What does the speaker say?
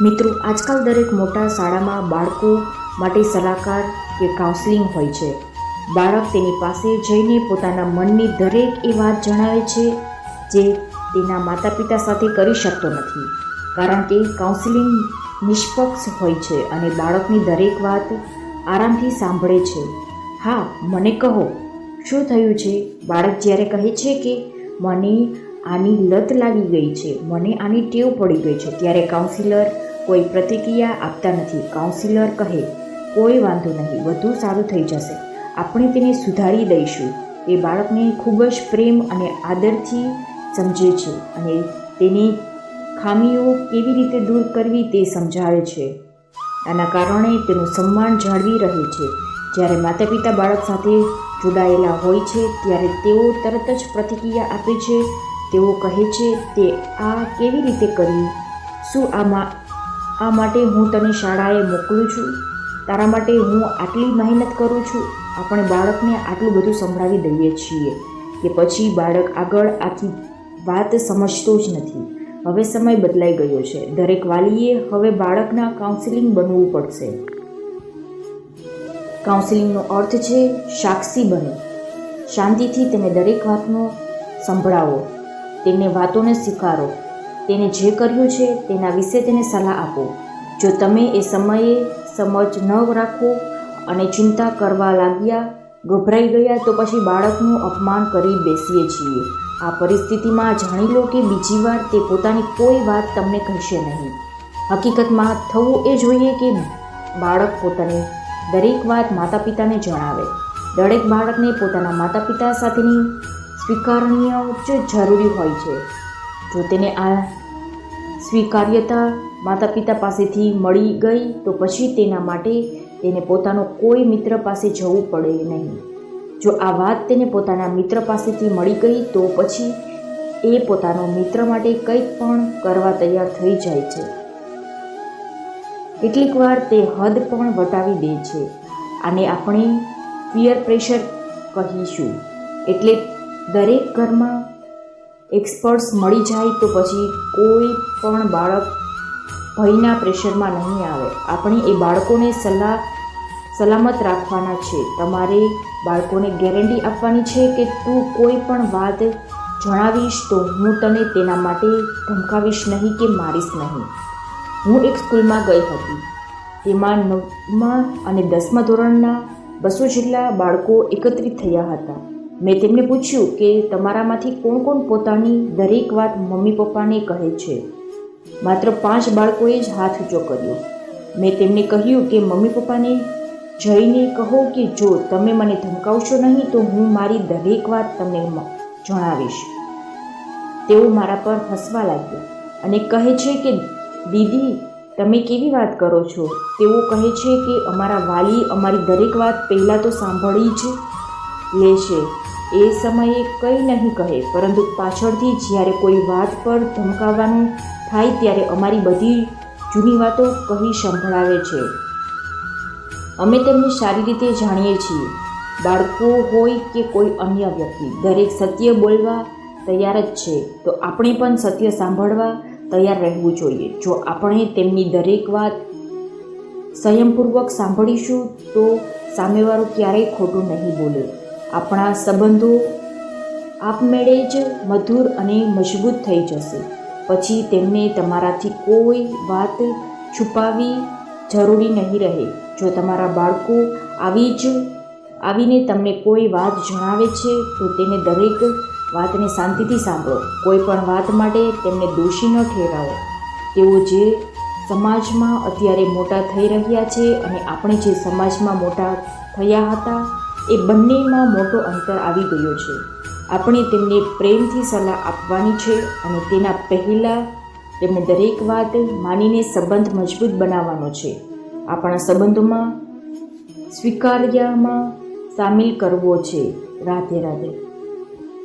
મિત્રો, આજકાલ દરેક મોટા શાળામાં બાળકો માટે સલાહકાર કે કાઉન્સલિંગ હોય છે. બાળક તેની પાસે જઈને પોતાના મનની દરેક એ વાત જણાવે છે જે તેના માતા પિતા સાથે કરી શકતો નથી. કારણ કે કાઉન્સેલિંગ નિષ્પક્ષ હોય છે અને બાળકની દરેક વાત આરામથી સાંભળે છે. હા, મને કહો, શું થયું છે? બાળક જ્યારે કહે છે કે મને આની લત લાગી ગઈ છે, મને આની ટેવ પડી ગઈ છે, ત્યારે કાઉન્સિલર કોઈ પ્રતિક્રિયા આપતા નથી. કાઉન્સિલર કહે, કોઈ વાંધો નહીં, બધું સારું થઈ જશે. આપણે તેને સુધારી દઈશું. એ બાળકને ખૂબ જ પ્રેમ અને આદરથી સમજે છે અને તેની ખામીઓ કેવી રીતે દૂર કરવી તે સમજાવે છે. આના કારણે તેનું સન્માન જાળવી રહે છે. જ્યારે માતા પિતા બાળક સાથે જોડાયેલા હોય છે, ત્યારે તેઓ તરત જ પ્રતિક્રિયા આપે છે. તેઓ કહે છે, તે આ કેવી રીતે કર્યું? શું આમાં આ માટે હું તને શાળાએ મોકલું છું. તારા માટે હું આટલી મહેનત કરું છું. આપણે બાળકને આટલું બધું સંભળાવી દઈએ છીએ કે પછી બાળક આગળ આખી વાત સમજતો જ નથી. હવે સમય બદલાઈ ગયો છે. દરેક વાલીએ હવે બાળકના કાઉન્સિલિંગ બનવું પડશે. કાઉન્સિલિંગનો અર્થ છે સાક્ષી બનો. શાંતિથી તમે દરેક વાતનો સંભળાવો. તેમને વાતોને સ્વીકારો. તેને જે કર્યું છે તેના વિશે તેને સલાહ આપો. જો તમે એ સમયે સમજ ન રાખો અને ચિંતા કરવા લાગ્યા, ગભરાઈ ગયા, તો પછી બાળકનું અપમાન કરી બેસીએ છીએ. આ પરિસ્થિતિમાં જાણી લો કે બીજી વાર તે પોતાની કોઈ વાત તમને કહેશે નહીં. હકીકતમાં થવું એ જોઈએ કે બાળક પોતાની દરેક વાત માતા પિતાને જણાવે. દરેક બાળકને પોતાના માતા પિતા સાથેની સ્વીકારણીય જ જરૂરી હોય છે. જો તેને આ સ્વીકાર્યતા માતા પિતા પાસેથી મળી ગઈ તો પછી તેના માટે તેને પોતાનો કોઈ મિત્ર પાસે જવું પડે નહીં. જો આ વાત તેને પોતાના મિત્ર પાસેથી મળી ગઈ તો પછી એ પોતાનો મિત્ર માટે કંઈક પણ કરવા તૈયાર થઈ જાય છે. કેટલીક વાર તે હદ પણ વટાવી દે છે. આને આપણે પિયર પ્રેશર કહીશું. એટલે દરેક ઘરમાં એક્સપર્ટ્સ મળી જાય તો પછી કોઈ પણ બાળક ભયના પ્રેશરમાં નહીં આવે. આપણે એ બાળકોને સલાહ, સલામત રાખવાના છે. તમારે બાળકોને ગેરંટી આપવાની છે કે તું કોઈ પણ વાત જણાવીશ તો હું તને તેના માટે ધમકાવીશ નહીં કે મારીશ નહીં. હું એક સ્કૂલમાં ગઈ હતી. તેમાં નવમા અને દસમા ધોરણના બસો જેટલા બાળકો એકત્રિત થયા હતા. મેં તેમને પૂછ્યું કે તમારામાંથી કોણ કોણ પોતાની દરેક વાત મમ્મી પપ્પાને કહે છે? માત્ર પાંચ બાળકોએ જ હાથ ઊંચો કર્યો. મેં તેમને કહ્યું કે મમ્મી પપ્પાને જઈને કહો કે જો તમે મને ધમકાવશો નહીં, તો હું મારી દરેક વાત તમને જણાવીશ. તેઓ મારા પર હસવા લાગ્યા અને કહે છે કે, દીદી, તમે કેવી વાત કરો છો? તેઓ કહે છે કે, અમારા વાલી અમારી દરેક વાત પહેલાં તો સાંભળી જ લે છે એ સમયે કંઈ નહીં કહે, પરંતુ પાછળથી જ્યારે કોઈ વાત પર ધમકાવવાનું થાય ત્યારે અમારી બધી જૂની વાતો કહી સંભળાવે છે. અમે તેમને સારી રીતે જાણીએ છીએ. બાળકો હોય કે કોઈ અન્ય વ્યક્તિ, દરેક સત્ય બોલવા તૈયાર જ છે. તો આપણે પણ સત્ય સાંભળવા તૈયાર રહેવું જોઈએ. જો આપણે તેમની દરેક વાત સંયમપૂર્વક સાંભળીશું, તો સામેવાળો ક્યારેય ખોટું નહીં બોલે. આપણા સંબંધો આપમેળે જ મધુર અને મજબૂત થઈ જશે. પછી તેમને તમારાથી કોઈ વાત છુપાવી જરૂરી નહીં રહે. જો તમારા બાળકો આવી જ, આવીને તમને કોઈ વાત જણાવે છે, તો તેને દરેક વાતને શાંતિથી સાંભળો. કોઈ પણ વાત માટે તેમને દોષી ન ઠેરાવો. તેઓ જે સમાજમાં અત્યારે મોટા થઈ રહ્યા છે અને આપણે જે સમાજમાં મોટા થયા હતા એ બંનેમાં મોટો અંતર આવી ગયો છે. આપણે તેમને પ્રેમથી સલાહ આપવાની છે અને તેના પહેલાં તેમને દરેક વાત માનીને સંબંધ મજબૂત બનાવવાનો છે. આપણા સંબંધોમાં સ્વીકાર્યામાં સામેલ કરવો છે. રાધે રાધે.